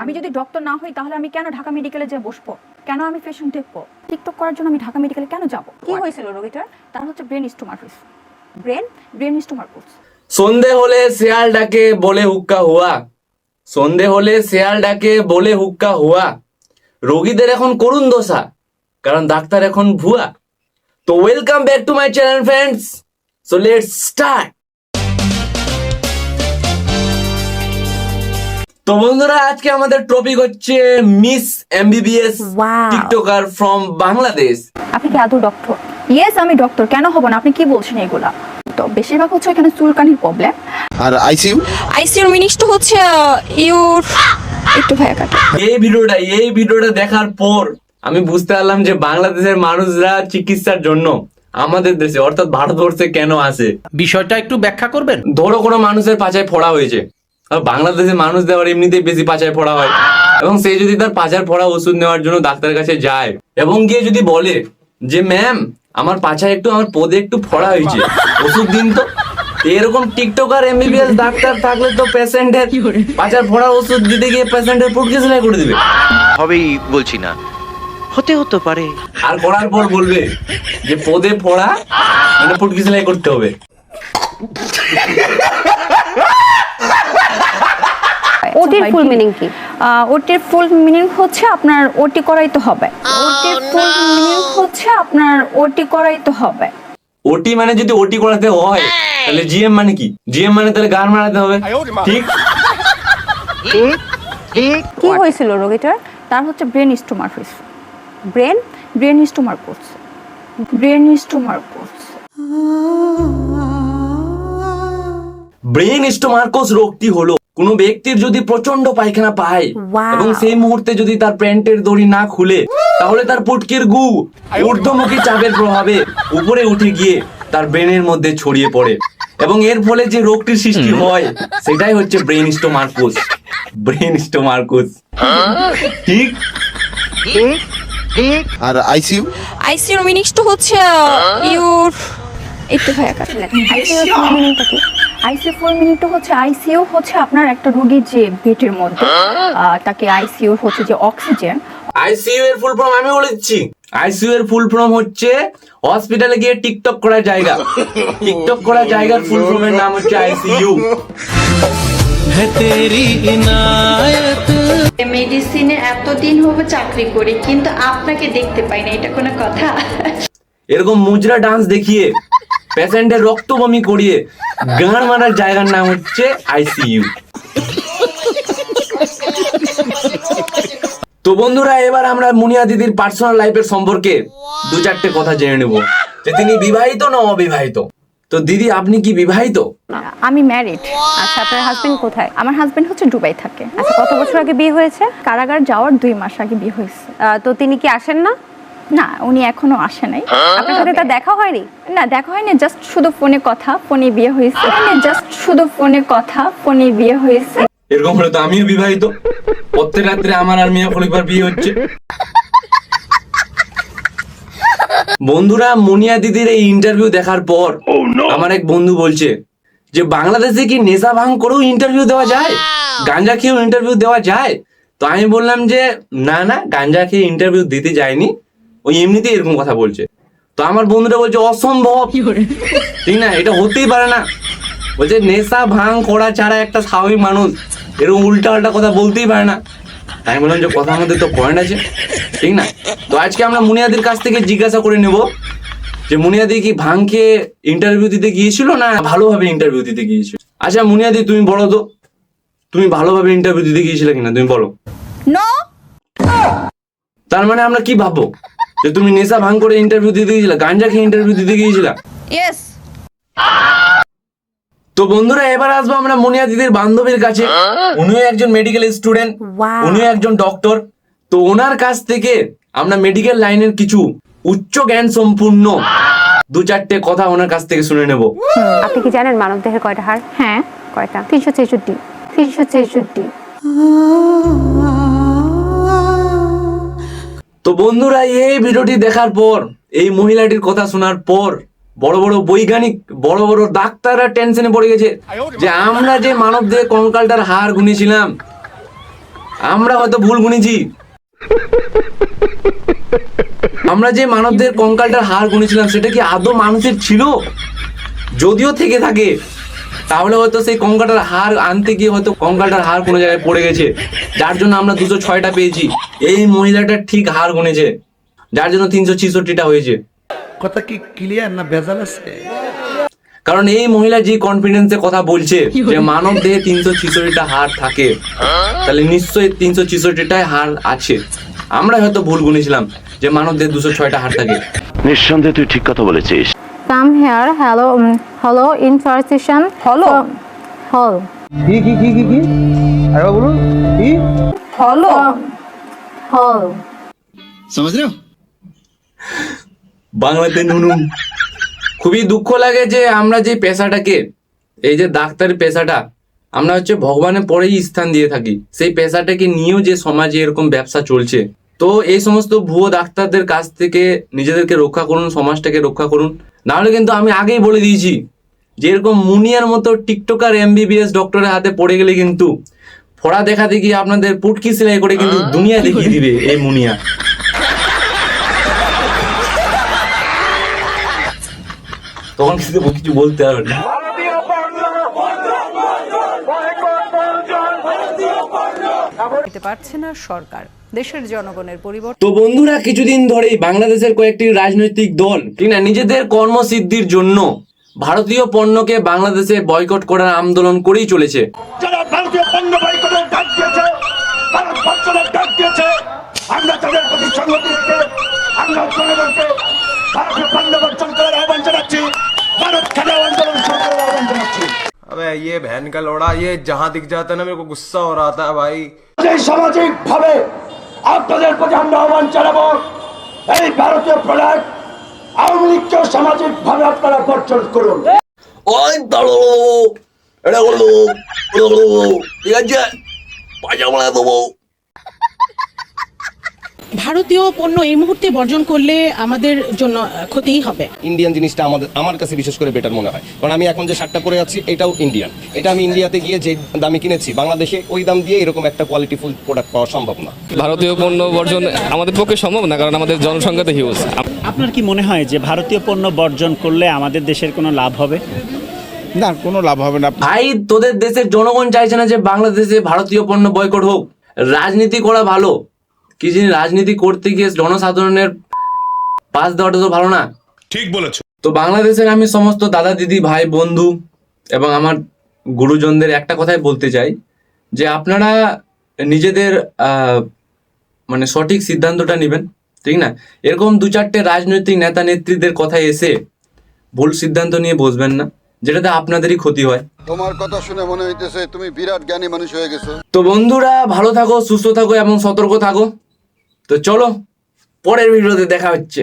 আমি যদি ডক্টর না হই তাহলে আমি কেন ঢাকা মেডিকেলে যে বসবো? কেন আমি পেশেন্ট দেখব? টিকটক করার জন্য আমি ঢাকা মেডিকেলে কেন যাব? কি হয়েছিল রোগীটার? তার হচ্ছে ব্রেন স্টোমার ব্রেন ব্রেন স্টোমার কোর্স সন্ধে হলে শেয়াল ডাকে বলে হুক্কা হুয়া। সন্ধে হলে শেয়াল ডাকে বলে হুক্কা হুয়া। রোগীদের এখন করুন দোষা কারণ ডাক্তার এখন ভুয়া। তো welcome back to my channel friends so let's start তো বন্ধুরা আজকে আমাদের টপিক হচ্ছে Miss MBBS Wow. TikToker from Bangladesh আপনি কি আদৌ ডক্টর ইয়েস আমি ডক্টর কেন হব না? আপনি কি বলছেন এগুলা? তো বেশিরভাগ হচ্ছে এখানে চুলকানির প্রবলেম আর আইসিইউ আইসিইউর মিনিংসটা হচ্ছে ইউর একটু ভাইয়া কাটা এই ভিডিওটা এই ভিডিওটা দেখার পর আমি বুঝতে পারলাম যে বাংলাদেশের মানুষরা চিকিৎসার জন্য আমাদের দেশে অর্থাৎ ভারতবর্ষে কেন আসে বিষয়টা একটু ব্যাখ্যা করবেন? ধরো কোনো মানুষের পাচায় ফোড়া হয়েছে। আর বাংলাদেশের মানুষ দেওয়ার এমনিতেই বেশি পাচায় ফোড়া হয়। এবং সে যদি তার পাচার ফোড়া ওষুধ নেওয়ার জন্য ডাক্তারের কাছে যায় এবং গিয়ে যদি বলে যে ম্যাম আমার পাছায় একটু আমার পদে একটু ফড়া হয়েছে ওষুধ দিন তো। এরকম টিকটকার এমবিবিএস ডাক্তার থাকলে তো পেশেন্টের পাচার ফোড়া ওষুধ দিতে গিয়ে পেশেন্টের পুটকে সেলাই করে দিবে। হবেই বলছি না। হতে হতে পারে। আর করার পর বলবে যে পদে পড়া মানে ফুটকি সেলাই করতে হবে। ওটির ফুল মিনিং কি? ওটির ফুল মিনিং হচ্ছে আপনার ওটি করাইতে হবে। ওটির ফুল মিনিং হচ্ছে আপনার ওটি করাইতে হবে। ওটি মানে যদি ওটি করাতে হয় তাহলে জিএম মানে কি? জিএম মানে তাহলে গান মারাতে হবে। ঠিক? কি হয়েছিল রোগীটার? তার হচ্ছে ব্রেন স্টোমার ব্রেন ব্রেন স্টোমার করছে। ব্রেন স্টোমার করছে। ব্রেন স্টোমার্কোস রোগটি হলো কোনো ব্যক্তির যদি প্রচণ্ড পায়খানা পায় এবং সেই মুহূর্তে যদি তার প্যান্টের দড়ি না খুলে তাহলে তার পুটকির গু ঊর্ধ্বমুখী চাপের প্রভাবে উপরে উঠে গিয়ে তার ব্রেনের মধ্যে ছড়িয়ে পড়ে। এবং এর ফলে যে রোগটির সৃষ্টি হয় সেটাই হচ্ছে ব্রেন স্টোমার্কোস। ব্রেন স্টোমার্কোস। ঠিক। আর আইসিইউ? আইসিইউর মিনিংসটা হচ্ছে ইউর একটু ভাইয়া কাটা আইসিইউর ফুল মিনিংটা কি? আইসিইউ ফুল মিনিংটা হচ্ছে আইসিইউ হচ্ছে আপনার একটা রোগীর যে পেটের মধ্যে আহ, তাকে আইসিইউ হচ্ছে যে অক্সিজেন। আইসিইউ এর ফুল ফর্ম আমি বলে দিচ্ছি। আইসিইউ এর ফুল ফর্ম হচ্ছে হসপিটালে গিয়ে টিকটক করার জায়গা। টিকটক করার জায়গার ফুল ফর্মের নাম হচ্ছে আইসিইউ। মেডিসিনে এতদিন হবে চাকরি করি কিন্তু আপনাকে দেখতে পাই না এটা কোনো কথা? এরকম মুজরা ডান্স দেখিয়ে। পেশেন্টের রক্ত বমি করিয়ে গান মারার জায়গার নাম হচ্ছে আইসিইউ। তো বন্ধুরা, এবার আমরা মুনিয়া দিদির পার্সোনাল লাইফের সম্পর্কে দু চারটে কথা জেনে নেব যে তিনি বিবাহিত না অবিবাহিত। তো দিদি, আপনি কি বিবাহিত? আমি ম্যারিড আচ্ছা আপনার হাজবেন্ড কোথায়? আমার হাজবেন্ড হচ্ছে দুবাই থাকে। আচ্ছা কত বছর আগে বিয়ে হয়েছে? কারাগার যাওয়ার দুই মাস আগে বিয়ে হয়েছে। তো তিনি কি আসেন না? না উনি এখনও আসে নাই। আপনার সাথে তার দেখা হয়নি? না দেখা হয়নি জাস্ট শুধু ফোনে কথা ফোনে বিয়ে হয়েছে। জাস্ট শুধু ফোনে কথা ফোনে বিয়ে হয়েছে। এরকম হলে তো আমিও বিবাহিত। প্রত্যেক রাত্রে আমার আর মিয়া খলিফার বিয়ে হচ্ছে। বন্ধুরা মুনিয়া দিদির এই ইন্টারভিউ দেখার পর আমার এক বন্ধু বলছে যে বাংলাদেশে কি নেশা ভাঙ করেও ইন্টারভিউ দেওয়া যায়? গাঞ্জা খেয়েও ইন্টারভিউ দেওয়া যায়? তো আমি বললাম যে না না গাঞ্জা খেয়ে ইন্টারভিউ দিতে যায়নি ওই এমনিতেই এরকম কথা বলছে। তো আমার বন্ধুটা বলছে অসম্ভব। ঠিক না এটা হতেই পারে না। বলছে নেশা ভাঙ করা ছাড়া একটা স্বাভাবিক মানুষ। এরকম উল্টা পাল্টা কথা বলতেই পারে না। আমি বললাম যে কথা আমাদের তো পয়েন্ট আছে। ঠিক না? তো আজকে আমরা মুনিয়াদির কাছ থেকে জিজ্ঞাসা করে নেব যে মুনিয়াদি কি ভাঙ খেয়ে ইন্টারভিউ দিতে গিয়েছিল না ভালোভাবে ইন্টারভিউ দিতে গিয়েছিল? আচ্ছা মুনিয়াদি তুমি বলো তো। তুমি ভালোভাবে ইন্টারভিউ দিতে গিয়েছিলে কিনা? তুমি বলো। তার মানে আমরা কি ভাববো? যে তুমি নেশা ভাঙ করে ইন্টারভিউ দিতে গিয়েছিলে গাঞ্জা খেয়ে ইন্টারভিউ দিতে গিয়েছিলা। ইয়েস তো বন্ধুরা এবার আসব আমরা মনিয়া দিদির বান্ধবীর কাছে। উনিও একজন মেডিকেল স্টুডেন্ট. উনিও একজন ডক্টর তো ওনার কাছ থেকে আমরা মেডিকেল লাইনের কিছু উচ্চ জ্ঞান সম্পূর্ণ দু চারটে কথা ওনার কাছ থেকে শুনে নেব। আপনি কি জানেন মানব দেহের কয়টা হাড়? হ্যাঁ। কয়টা? তিনশো ছেষট্টি। তিনশো ছেষট্টি। তো বন্ধুরা, এই ভিডিওটি দেখার পর, এই মহিলাটির কথা শোনার পর, বড় বড় বৈজ্ঞানিক, বড় বড় ডাক্তাররা টেনশনে পড়ে গেছে যে আমরা যে মানব দেহে কঙ্কালটার হার গুনেছিলাম, আমরা হয়তো ভুল গুনেছি। আমরা যে মানবদের কঙ্কালটার হার গুনেছিলাম, সেটা কি আদৌ মানুষের ছিল? যদিও থেকে থাকে। তাহলে হয়তো সেই কঙ্কালটার হার আনতে গিয়ে হয়তো কঙ্কালটার হার কোনো জায়গায় পড়ে গেছে। যার জন্য আমরা দুশো ছয়টা পেয়েছি। এই মহিলাটা ঠিক হার গুনেছে। যার জন্য তিনশো ছিষট্টিটা হয়েছে। কথা কি ক্লিয়ার না ভেজাল আছে? কারণ এই মহিলা যে কনফিডেন্সে কথা বলছে যে মানব দেহে তিনশো ছিষট্টিটা হার থাকে তাহলে নিশ্চয়ই তিনশো ছিষট্টিটাই হার আছে। আমরা হয়তো ভুল গুনেছিলাম যে মানব দেহে দুশো ছয়টা হার থাকে। নিঃসন্দেহে তুই ঠিক কথা বলেছিস। Come here hello hello information হলো হল কি কি কি কি কি? আরেকবার বলুন। কি? হলো হল বাংলাতে নুনুম খুবই দুঃখ লাগে যে আমরা যে পেশাটাকে এই যে ডাক্তারি পেশাটা আমরা হচ্ছে ভগবানের পরেই স্থান দিয়ে থাকি। সেই পেশাটাকে নিয়েও যে সমাজে এরকম ব্যবসা চলছে। তো এই সমস্ত ভুয়ো ডাক্তারদের কাছ থেকে নিজেদেরকে রক্ষা করুন সমাজটাকে রক্ষা করুন। নাহলে কিন্তু আমি আগেই বলে দিয়েছি যে এরকম মুনিয়ার মতো টিকটকার এমবিবিএস ডক্টরের হাতে পড়ে গেলে কিন্তু ফোড়া দেখাতে গিয়ে আপনাদের পুটকি সেলাই করে কিন্তু দুনিয়া দেখিয়ে দিবে এই মুনিয়া। তখন কিছু কিছু বলতে হবে না। পারছে না সরকার। দেশের জনগণের পরিবর্তন তো বন্ধুরা কিছুদিন ধরেই বাংলাদেশের কয়েকটি রাজনৈতিক দল ঠিক না নিজেদের কর্মসিদ্ধির জন্য ভারতীয় পণ্যকে বাংলাদেশে বয়কট করার আন্দোলন করেই চলেছে যারা ভারতীয় পণ্য বয়কটের ডাক দিয়েছে ভারত বর্ষণের ডাক দিয়েছে আমরা তাদের প্রতি সংহতি রেখে আমরা জনগণকে ভারতীয় পণ্য বর্জন করার আহ্বান জানাচ্ছি ভারত খেলাও আন্দোলন শুরু করার আহ্বান জানাচ্ছি अबे ये बहन का लोड़ा ये जहाँ दिख जाता है ना मेरे को गुस्सा हो रहा था भाई যে সামাজিক ভাবে আপনাদের প্রতি আমরা আহ্বান জানাব, এই ভারতীয় প্রোডাক্ট আওয়ামী লীগকেও সামাজিক ভাবে আপনারা বর্জন করুন। ওই এটা করল ঠিক আছে? পাজামা দেবো। ভারতীয় পণ্য এই মুহূর্তে বর্জন করলে আমাদের জন্য ক্ষতিই হবে। ইন্ডিয়ান জিনিসটা আমাদের আমার কাছে বিশেষ করে বেটার মনে হয়। কারণ আমি এখন যে শার্টটা পরে আছি এটাও ইন্ডিয়ান এটা আমি ইন্ডিয়াতে গিয়ে যে দামে কিনেছি বাংলাদেশে ওই দাম দিয়ে এরকম একটা কোয়ালিটিফুল প্রোডাক্ট পাওয়া সম্ভব না। ভারতীয় পণ্য বর্জন আমাদের পক্ষে সম্ভব না কারণ আমাদের জনসংখ্যা তো হিউজ আপনার কি মনে হয় যে ভারতীয় পণ্য বর্জন করলে আমাদের দেশের কোনো লাভ হবে? না কোনো লাভ হবে না। ভাই তোদের দেশের জনগণ চাইছে না যে বাংলাদেশে ভারতীয় পণ্য বয়কট হোক। রাজনীতি করা ভালো কি জিনিস রাজনীতি করতে গিয়ে জনসাধারণের পাশ দেওয়াটা তো ভালো না। ঠিক বলেছ। তো বাংলাদেশের আমি সমস্ত দাদা দিদি ভাই বন্ধু এবং আমার গুরুজনদের একটা কথাই বলতে চাই যে আপনারা নিজেদের মানে সঠিক সিদ্ধান্তটা নেবেন ঠিক না? এরকম দু চারটে রাজনৈতিক নেতা নেত্রীদের কথায় এসে ভুল সিদ্ধান্ত নিয়ে বসবেন না যেটাতে আপনাদেরই ক্ষতি হয়। তোমার কথা শুনে মনে হইতেছে তুমি বিরাট জ্ঞানী মানুষ হয়ে গেছো। তো বন্ধুরা ভালো থাকো সুস্থ থাকো এবং সতর্ক থাকো। তো চলো পরের ভিডিওতে দেখা হচ্ছে।